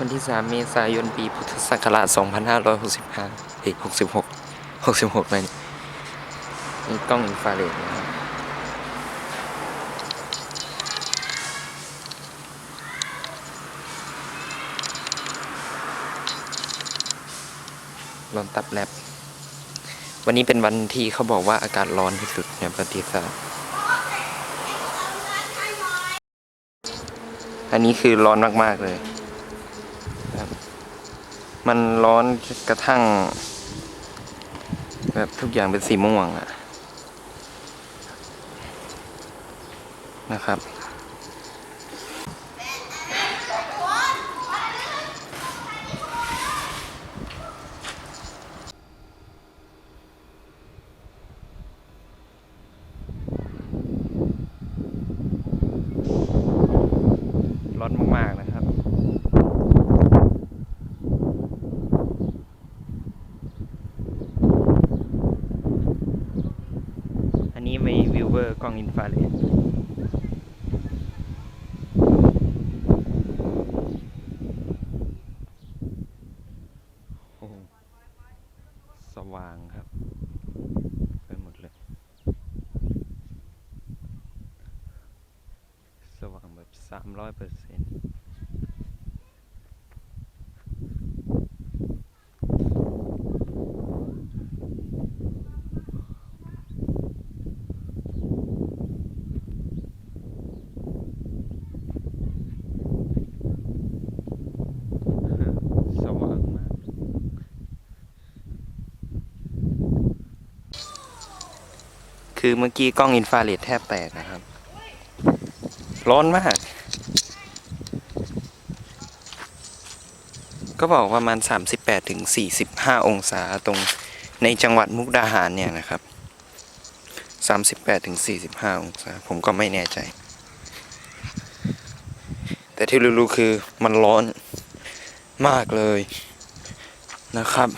วันที่ 3 เมษายนปีพุทธศักราช 2565เอ้ย66 66เลยนี่กล้องอินฟราเรดนะครับร้อนตับแลบวันนี้เป็นวันที่เขาบอกว่าอากาศร้อนที่สุดในประวัติศสตร์อันนี้คือร้อนมาก ๆ เลย ครับ มันร้อนกระทั่ง แบบทุกอย่างเป็นสีม่วงอะนะครับ ร้อนมาก ๆ นะครับ อันนี้มีวิวเวอร์ กล้องอินฟราเรดสว่างครับไปหมดเลย สว่างแบบสามร้อยเปอร์เซนต์สว่างมาก คือเมื่อกี้กล้องอินฟราเรดแทบแตกนะครับ ร้อนมาก ก็บอกประมาณ 38ถึง45องศาตรงในจังหวัดมุกดาหารเนี่ยนะครับ 38ถึง45องศา ผมก็ไม่แน่ใจ แต่ที่รู้ๆคือมันร้อนมากเลยนะครับ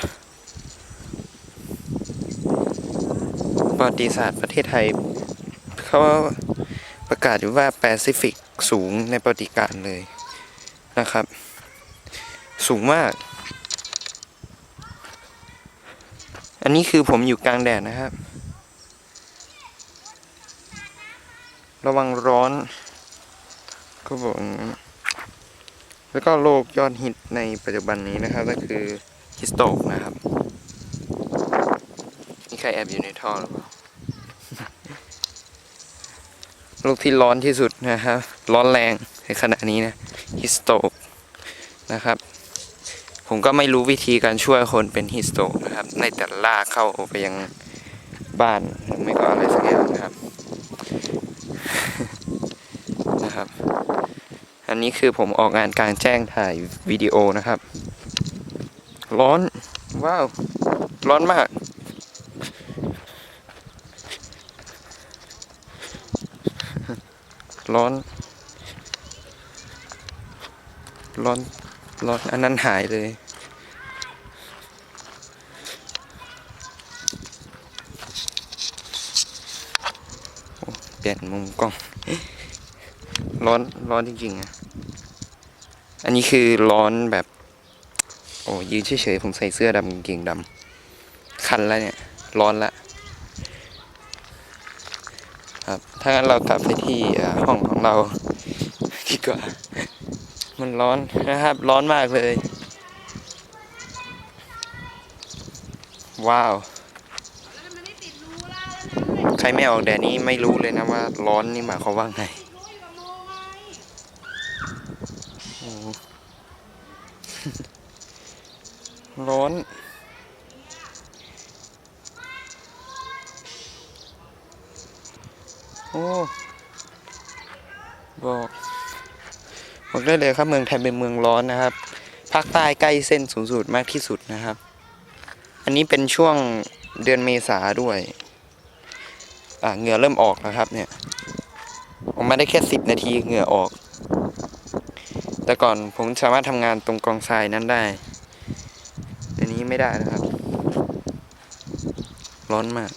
ประวัติศาสตร์ประเทศไทยเขาประกาศอยู่ว่าแปซิฟิกสูงในประวัติการเลยนะครับ สูงมาก อันนี้คือผมอยู่กลางแดดนะครับ ระวังร้อนก็บอกแล้วก็โรคยอดฮิตในปัจจุบันนี้นะครับ ก็คือฮิสโตกนะครับนี่ใครแอบอยู่ในท่อหรือเปล่า โรคที่ร้อนที่สุดนะครับ ร้อนแรงในขณะนี้นะฮิสโตกนะครับ ผมก็ไม่รู้วิธีการช่วยคนเป็นฮิสโตกนะครับ ในแต่ลากเข้าไปยังบ้านหรือไม่ก็อะไรสักอย่างนะครับนะครับ อันนี้คือผมออกงานกลางแจ้งถ่ายวิดีโอนะครับ ร้อน ว้าว ร้อนมาก ร้อน ร้อน ร้อน อันนั้นหายเลย เปลี่ยนมุมกล้อง ร้อน ร้อนจริงๆอะอันนี้คือร้อนแบบ โอ้ยืนเฉยๆผมใส่เสื้อดำกางเกงดำคันแล้วเนี่ย ร้อนละ ครับ ถ้างั้นเรากลับไปที่ห้องของเราดีกว่า มันร้อนนะครับ ร้อนมากเลย ว้าว ใครไม่ออกแดดนี้ไม่รู้เลยนะว่าร้อนนี่หมายความว่าไงร้อน อ้บอกบอกได้เลยครับเมืองไทยเป็นเมืองร้อนนะครับภาคใต้ใกล้เส้นศูนย์สูตรมากที่สุดนะครับ อันนี้เป็นช่วงเดือนเมษาด้วยอ่าเหงื่อเริ่มออกนะครับ เนี่ยออกมาได้แค่สิบนาทีเหงื่อออก แต่ก่อนผมสามารถทำงานตรงกองทรายนั้นได้อันนี้ไม่ได้นะครับ ร้อนมาก